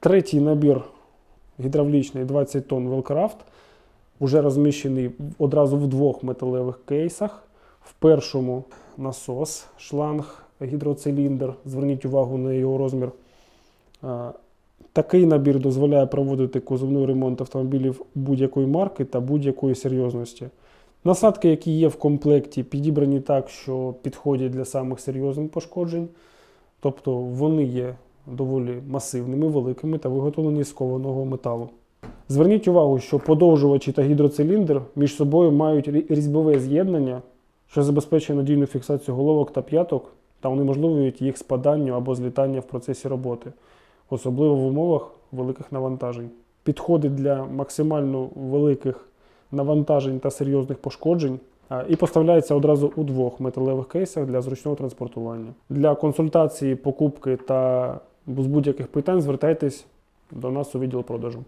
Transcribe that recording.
Третій набір гідравлічний 20 тонн Велкрафт, вже розміщений одразу в двох металевих кейсах. В першому насос, шланг, гідроциліндр. Зверніть увагу на його розмір. Такий набір дозволяє проводити кузовний ремонт автомобілів будь-якої марки та будь-якої серйозності. Насадки, які є в комплекті, підібрані так, що підходять для самих серйозних пошкоджень. Тобто вони є доволі масивними, великими та виготовлені з кованого металу. Зверніть увагу, що подовжувачі та гідроциліндр між собою мають різьбове з'єднання, що забезпечує надійну фіксацію головок та п'яток та унеможливлюють їх спадання або злітання в процесі роботи, особливо в умовах великих навантажень. Підходить для максимально великих навантажень та серйозних пошкоджень і поставляється одразу у двох металевих кейсах для зручного транспортування. Для консультації, покупки та з будь-яких питань звертайтесь до нас у відділ продажу.